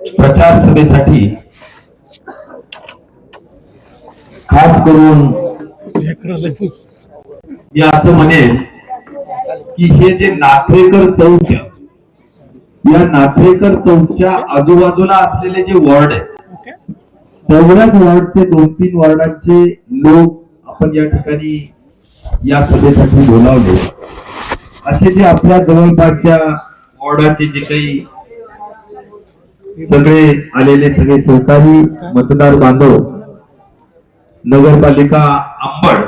प्रचार सभेसाठी खास करून मी असं म्हणेन की हे जे नाथेकर चौक आहे, या नाथेकर चौकच्या आजूबाजूला असलेले जे वॉर्ड आहे तेवढ्याच वॉर्डचे दोन तीन वॉर्डांचे लोक आपण या ठिकाणी या सभेसाठी बोलावले. असे जे आपल्या जवळपासच्या वॉर्डाचे जे काही सगळे आलेले सगळे सहकारी मतदार बांधव नगरपालिका अंबड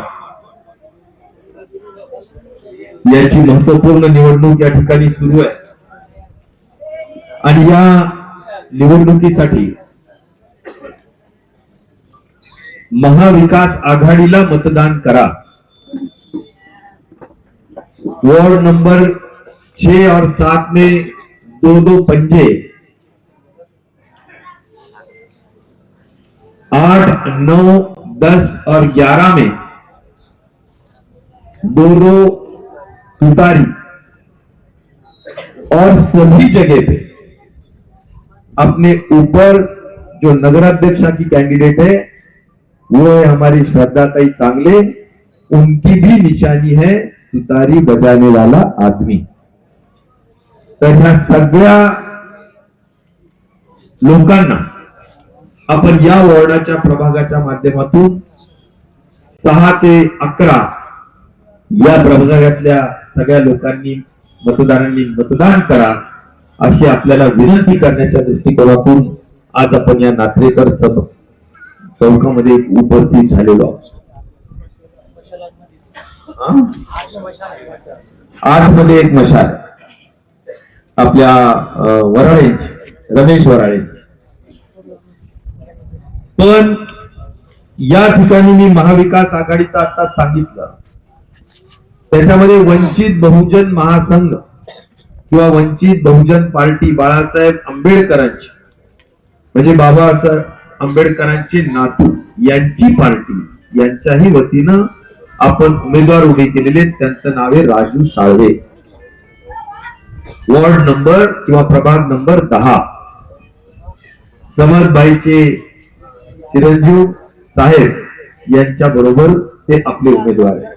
याची महत्त्वपूर्ण निवडणूक या ठिकाणी सुरू आहे. आणि या निवडणुकीसाठी महाविकास आघाडीला मतदान करा. वार्ड नंबर छे और सात में दो दो पंजे आठ, नौ, दस और ग्यारह में दो दो तुतारी और सभी जगह पे अपने ऊपर जो नगराध्यक्षा की कैंडिडेट है, वो है हमारी श्रद्धाताई चांगले, उनकी भी निशानी है तुतारी बजाने वाला आदमी। तर ह्या सगळ्या लोकांना आपण या वॉर्डाच्या प्रभागाच्या माध्यमातून सहा ते अकरा या प्रभागातल्या सगळ्या लोकांनी मतदारांनी मतदान करा अशी आपल्याला विनंती करण्याच्या दृष्टिकोनातून आज आपण या नात्रेकर सभ चौकामध्ये उपस्थित झालेलो आहोत. आठमध्ये एक मशाल. आपल्या अं, वराळे रमेश वराळे. पण या ठिकाणी मी महाविकास आघाडीचा आता सांगितलं. त्याच्यामध्ये वंचित बहुजन महासंघ किंवा वंचित बहुजन पार्टी बाळासाहेब आंबेडकरांची म्हणजे बाबासाहेब आंबेडकरांचे नातू यांची पार्टी यांच्याही वतीनं आपण उमेदवार उभे केलेले त्यांचं नाव आहे राजू साळवे. वॉर्ड नंबर किंवा प्रभाग नंबर दहा. समर्थबाईचे चिरंजीव साहेब यांच्या बरोबर ते आपले उमेदवार आहेत.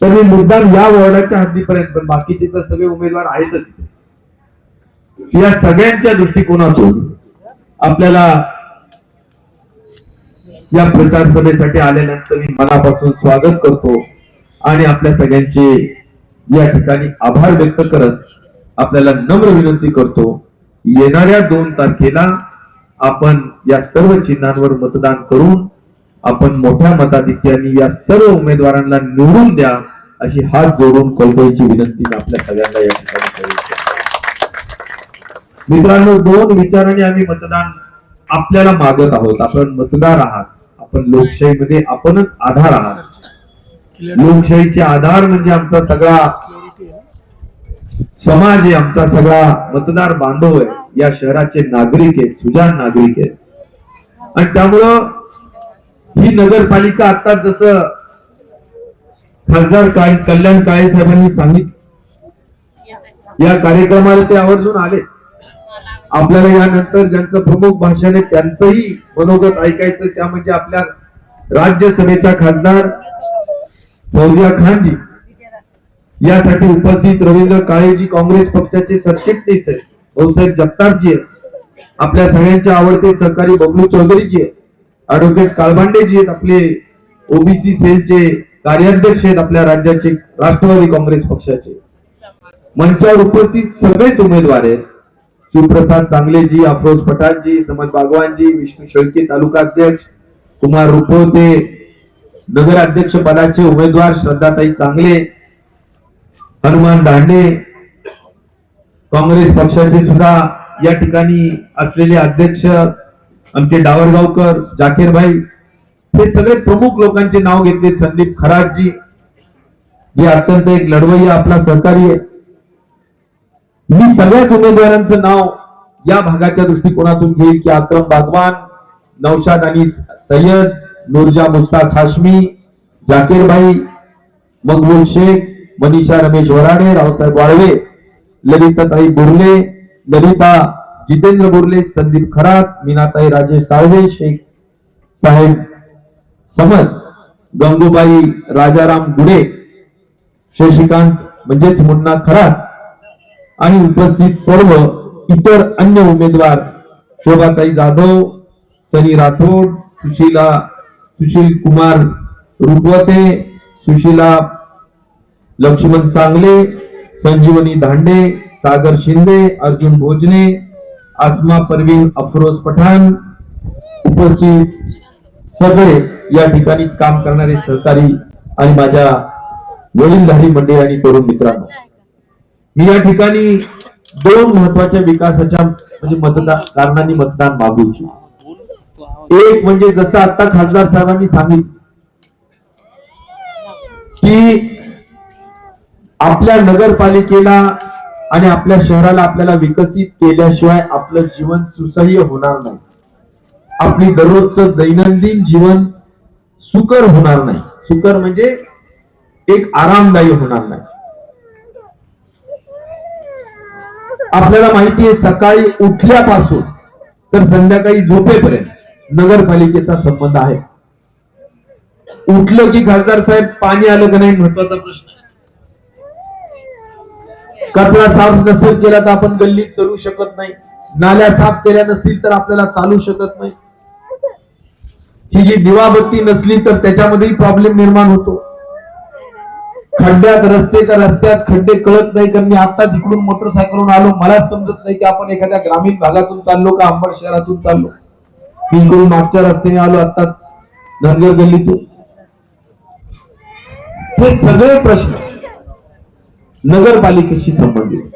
तर मी मुद्दाम या वॉर्डाच्या हद्दीपर्यंत पण बाकीचे तर सगळे उमेदवार आहेतच या सगळ्यांच्या दृष्टिकोनातून आपल्याला या प्रचार सभेसाठी आलेल्यांचं मी मनापासून स्वागत करतो आणि आपल्या सगळ्यांचे या ठिकाणी आभार व्यक्त करत आपल्याला नम्र विनंती करतो. येणाऱ्या दोन तारखेला आपण या सर्व चिन्हांवर मतदान करून आपण मोठ्या मताधिक्याने या सर्व उमेदवारांना निवडून द्या अशी हात जोडून कळकळीची विनंती आपल्या सगळ्यांना या ठिकाणी मित्रांनो दोन विचाराने आम्ही मतदान आपल्याला मागत आहोत. आपण मतदार आहात. आपण लोकशाहीमध्ये आपणच आधार आहात. लोकशाहीचे आधार म्हणजे आमचा सगळा समाज आहे आमचा सगळा मतदार बांधव आहे. या शहराचे नागरिक आहेत सुजाण नागरिक आहेत. आणि त्यामुळं ही नगरपालिका आता जसं खासदार काळे कल्याण काळे साहेबांनी सांगितलं. या कार्यक्रमाला ते आवर्जून आले. आपल्याला यानंतर ज्यांचं प्रमुख भाषण आहे त्यांचंही मनोगत ऐकायचं. त्या म्हणजे आपल्या राज्यसभेच्या खासदार फौजिया खानजी. यासाठी उपस्थित रवींद्र काळेजी काँग्रेस पक्षाचे सरचिटणीस आहेत. भाऊसाहेब जगतापजी आहेत. आपल्या सगळ्यांचे आवडते सहकारी बबलू चौधरीजी आहेत. ऍडव्होकेट काळबांडेजी आहेत. आपले ओबीसी सेलचे कार्याध्यक्ष आहेत. आपल्या राज्याचे राष्ट्रवादी काँग्रेस पक्षाचे मंचावर उपस्थित सगळेच उमेदवार आहेत. शिवप्रसाद चांगलेजी अफरोज पठाणजी समज बागवानजी विष्णू शेळके तालुका अध्यक्ष कुमार रुपवते नगर अध्यक्ष पदाचे उमेदवार श्रद्धाताई चांगले हनुमान दांडे काँग्रेस पक्षाचे सुद्धा या ठिकाणी असलेले अध्यक्ष आमचे डावरगावकर जाकीरभाई हे सगळे प्रमुख लोकांचे नाव घेतले संदीप खराटजी जे अत्यंत एक लढवय्या आपला सहकारी आहे. मी सगळ्याच उमेदवारांचं नाव या भागाच्या दृष्टिकोनातून घेईल की अक्रम बागवान नौशाद आणि सय्यद नूरजा मुस्ताक हाशमी जाकीरभाई मकबूल शेख मनीषा रमेश वराडे रावसाहेब वाळवे ललिताताई बुर्ले ललिता जितेंद्र बुर्ले संदीप खरात मीनाताई राजेश साळवे शेख साहेब समत गंगूबाई राजाराम गुडे शशिकांत म्हणजेच मुन्ना खरात आणि उपस्थित सर्व इतर अन्य उमेदवार शोभाताई जाधव सनी राठोड सुशीला सुशील कुमार रुपवते सुशीला लक्ष्मण चांगले संजीवनी धांडे सागर शिंदे अर्जुन भोजने आसमा परवीन अफरोज पठाण उपस्थित सगळे या ठिकाणी काम करणारे सहकारी आणि माझ्या वडीलधारी मंडळी आणि तरुण मित्रांनो. मी या ठिकाणी दोन महत्त्वाच्या विकासाच्या म्हणजे मतदान कारणांनी मतदान मागू इच्छितो. एक म्हणजे जसं आता खासदार साहेबांनी सांगितलं की आपल्या नगरपालिकेला आणि आपल्या शहराला आपल्याला विकसित केल्याशिवाय आपलं जीवन सुसह्य होणार नाही. आपली दररोजचं दैनंदिन जीवन सुकर होणार नाही. सुकर म्हणजे एक आरामदायी होणार नाही. आपल्याला माहिती आहे सकाळी उठल्यापासून तर संध्याकाळी झोपेपर्यंत नगरपालिकेचा संबंध आहे. उठलं की खासदार साहेब पाणी आलं का नाही महत्त्वाचा प्रश्न कचरा साफ नसेल केला तर आपण गल्लीत चलू शकत नाही. नाल्या साफ केल्या नसतील तर आपल्याला चालू शकत नाही. ही जी दिवाबत्ती नसली तर त्याच्यामध्येही प्रॉब्लेम निर्माण होतो. खड्ड्यात रस्ते का रस्त्यात खड्डे कळत नाही. कारण मी आताच इकडून मोटरसायकलवरून आलो. मला समजत नाही की आपण एखाद्या ग्रामीण भागातून चाललो का अंबड शहरातून चाललो. मी इकडून मागच्या रस्त्याने आलो आताच धनगर गल्लीतून. हे सगळे प्रश्न नगरपालिकेशी संबंधित.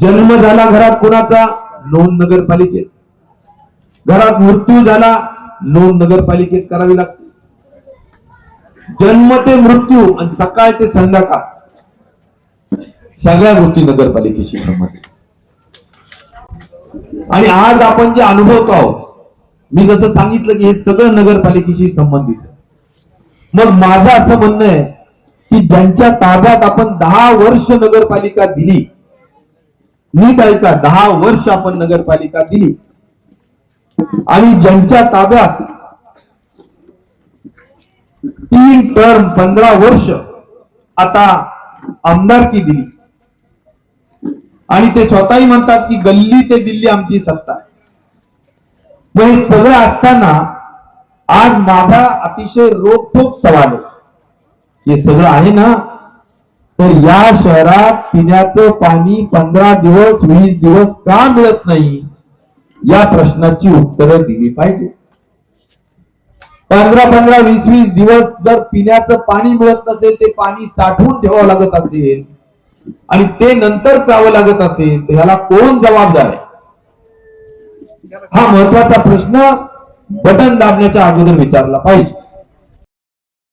जन्म झाला घरात कोणाचा? नोंद नगरपालिकेत. घरात मृत्यू झाला नोंद नगरपालिकेत करावी लागते. जन्म ते मृत्यू आणि सकाळ ते संध्याकाळ. सगळ्या गोष्टी नगरपालिकेशी संबंधित. आणि आज आपण जे अनुभवतो आहोत मी जसं सांगितलं की हे सगळं नगरपालिकेशी संबंधित मग माझं असं म्हणणं आहे की ज्यांच्या ताब्यात आपण दहा वर्ष नगरपालिका दिली. नीट ऐका दहा वर्ष आपण नगरपालिका दिली. आणि ज्यांच्या ताब्यात तीन टर्म पंधरा वर्ष आता आमदारकी दिली. आणि ते स्वतःही म्हणतात की गल्ली ते दिल्ली आमची सत्ता आहे. मग हे सगळं असताना आज माझा अतिशय रोखोक सवाल आहे. हे सगळं आहे ना? तर या शहरात पिण्याचं पाणी पंधरा दिवस वीस दिवस का मिळत नाही? या प्रश्नाची उत्तरं दिली पाहिजे. पंधरा पंधरा वीस वीस दिवस जर पिण्याचं पाणी मिळत नसेल ते पाणी साठवून ठेवावं लागत असेल आणि ते नंतर प्यावं लागत असेल तर ह्याला कोण जबाबदार आहे? हा महत्त्वाचा प्रश्न बटन दाबण्याच्या अगोदर विचारला पाहिजे.